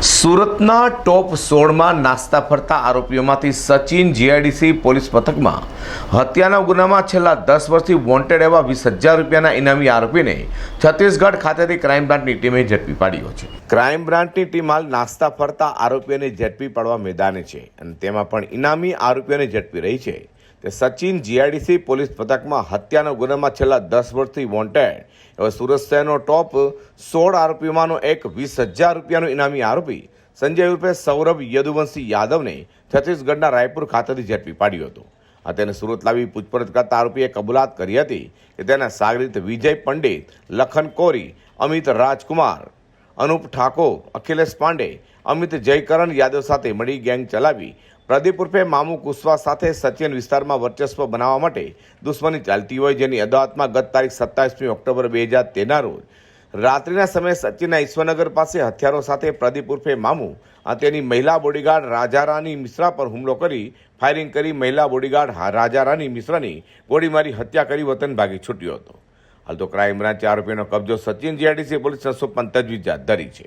સુરતના ટોપ સોળમાં નાસ્તા ફરતા આરોપીઓમાંથી સચિન જીઆઈડીસી પોલીસ મથકમાં હત્યાના ગુનામાં છેલ્લા દસ વર્ષથી વોન્ટેડ એવા વીસ હજાર રૂપિયાના ઇનામી આરોપીને છત્તીસગઢ ખાતેથી ક્રાઇમ બ્રાન્ચની ટીમે ઝડપી પાડ્યો છે. ક્રાઇમ બ્રાન્ચની ટીમ હાલ નાસ્તા ફરતા આરોપીઓને ઝડપી પાડવા મેદાને છે અને તેમાં પણ ઇનામી આરોપીઓને ઝડપી રહી છે. તે સચિન જીઆઈડીસી પોલીસ પથકમાં હત્યાના ગુનામાં છેલ્લા દસ વર્ષથી વોન્ટેડ એવા સુરત શહેરનો ટોપ સોળ આરોપીમાંનો એક વીસ હજાર રૂપિયાનો ઇનામી આરોપી સંજય ઉર્ફે સૌરભ યદુવંશી યાદવને છત્તીસગઢના રાયપુર ખાતેથી ઝડપી પાડ્યો હતો. આ તેને સુરત લાવી પૂછપરછ કરતા આરોપીએ કબૂલાત કરી હતી કે તેના સાગરીત વિજય પંડિત લખન કોરી, અમિત રાજકુમાર, અનુપ ઠાકોર, અખિલેશ પાંડે અમિત જયકરણ યાદવ સાથે મળી ગેંગ ચલાવી. પ્રદીપ ઉર્ફે મામુ કુશવા સાથે સચિન વિસ્તારમાં વર્ચસ્વ બનાવવા માટે દુશ્મની ચાલતી હોય, જેની અદાવતમાં ગત તારીખ સત્તાવીસમી ઓક્ટોબર બે હજાર તેરના રોજ. રાત્રિના સમયે સચિનના ઈશ્વરનગર પાસે હથિયારો સાથે પ્રદીપ ઉર્ફે મામુ અને તેની મહિલા બોડીગાર્ડ રાજારાની મિશ્રા પર હુમલો કરી ફાયરિંગ કરી મહિલા બોડીગાર્ડ રાજારાની મિશ્રાની ગોળીમારી હત્યા કરી વતન ભાગી છૂટ્યો હતો. હાલ તો ક્રાઇમ બ્રાન્ચે આરોપીનો કબજો સચિન જીઆરડીસી પોલીસને સોંપવાની તજવીજ હાથ ધરી છે.